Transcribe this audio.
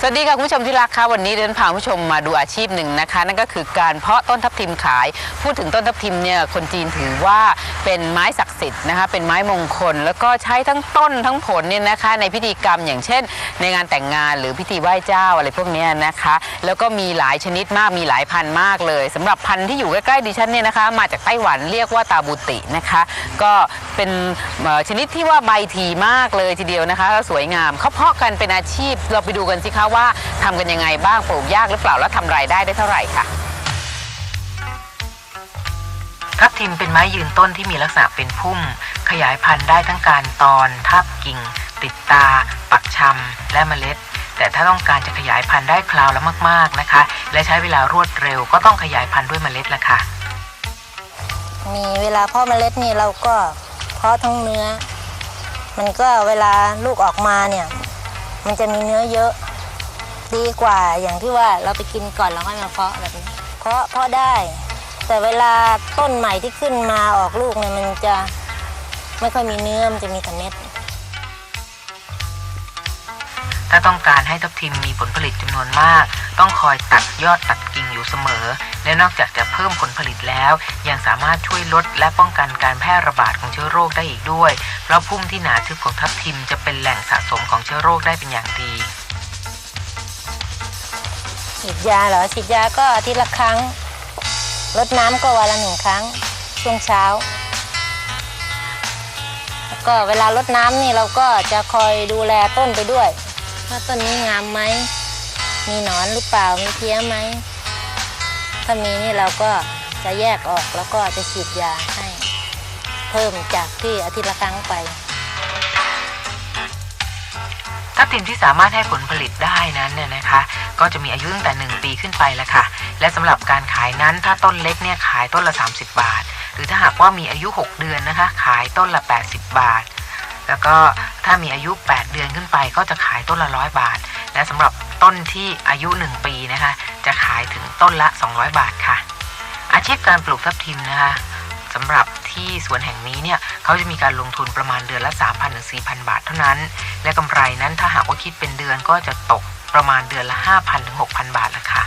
สวัสดีค่ะคุณผู้ชมที่รักค่ะวันนี้เดินพาคุณผู้ชมมาดูอาชีพหนึ่งนะคะ นั่นก็คือการเพาะต้นทับทิมขาย พูดถึงต้นทับทิมเนี่ยคนจีนถือว่าเป็นไม้ศักดิ์สิทธิ์นะคะเป็นไม้มงคล แล้วก็ใช้ทั้งต้นทั้งผลเนี่ยนะคะ ในพิธีกรรมอย่างเช่น ในงานแต่งงานหรือพิธีไหว้เจ้าอะไรพวกนี้นะคะ แล้วก็มีหลายชนิดมากมีหลายพันธุ์มากเลยสำหรับพันธุ์ที่อยู่ใกล้ๆดิฉันเนี่ยนะคะ มาจากไต้หวันเรียกว่าตาบูตินะคะ ก็เป็นชนิดที่ว่าใบทีมากเลยทีเดียวนะคะแล้วสวยงามเขาเพาะกันเป็นอาชีพเราไปดูกันสิคะว่าทำกันยังไงบ้างปลูกยากหรือเปล่าแล้วทำรายได้ได้เท่าไหร่ค่ะทับทิมเป็นไม้ยืนต้นที่มีลักษณะเป็นพุ่ม ขยายพันธุ์ได้ทั้งการตอนทับกิ่ง ติดตา ปักชำและเมล็ด แต่ถ้าต้องการจะขยายพันธุ์ได้คราวละมากๆนะคะ และใช้เวลารวดเร็วก็ต้องขยายพันธุ์ด้วยเมล็ดละค่ะ มีเวลาเพาะเมล็ดนี่เราก็เพาะทั้งเนื้อ มันก็เวลาลูกออกมาเนี่ย มันจะมีเนื้อเยอะ ดีกว่าอย่างที่ว่าเราไปกินก่อนแล้วค่อยมาเพาะแบบนี้เพาะเพาะได้ แต่เวลาต้นใหม่ที่ขึ้นมาออกลูกเนี่ยมันจะไม่ค่อยมีเนื้อมันจะมีแต่เม็ด ถ้าต้องการให้ทับทิมมีผลผลิตจำนวนมาก ต้องคอยตัดยอดตัดกิ่งอยู่เสมอ และนอกจากจะเพิ่มผลผลิตแล้ว ยังสามารถช่วยลดและป้องกันการแพร่ระบาดของเชื้อโรคได้อีกด้วย เพราะพุ่มที่หนาทึบของทับทิมจะเป็นแหล่งสะสมของเชื้อโรคได้เป็นอย่างดี ฉีดยาเหรอฉีดยาก็อาทิตย์ละครั้งรดน้ำก็วันละหนึ่งครั้งช่วงเช้า แล้วก็เวลารดน้ำนี่เราก็จะคอยดูแลต้นไปด้วยว่าต้นนี้งามไหมมีหนอนหรือเปล่ามีเพี้ยไหมถ้ามีนี่เราก็จะแยกออกแล้วก็จะฉีดยาให้ เพิ่มจากที่อาทิตย์ละครั้งไป ทับทิมที่สามารถให้ผลผลิตได้นั้นเนี่ยนะคะ ก็จะมีอายุตั้งแต่ 1 ปีขึ้นไปแล้วค่ะ และสำหรับการขายนั้นถ้าต้นเล็กเนี่ยขายต้นละ 30 บาท หรือถ้าหากว่ามีอายุ 6 เดือนนะคะ ขายต้นละ 80 บาท แล้วก็ถ้ามีอายุ 8 เดือนขึ้นไป ก็จะขายต้นละร้อยบาท และสำหรับต้นที่อายุ 1 ปีนะคะ จะขายถึงต้นละ 200 บาทค่ะ อาชีพการปลูกทับทิมนะคะสำหรับที่สวนแห่งนี้เนี่ย เขาจะมีการลงทุนประมาณเดือนละ 3,000ถึง4,000 บาทเท่านั้น และกำไรนั้นถ้าหากว่าคิดเป็นเดือนก็จะตกประมาณเดือนละ 5,000ถึง6,000 บาทละค่ะ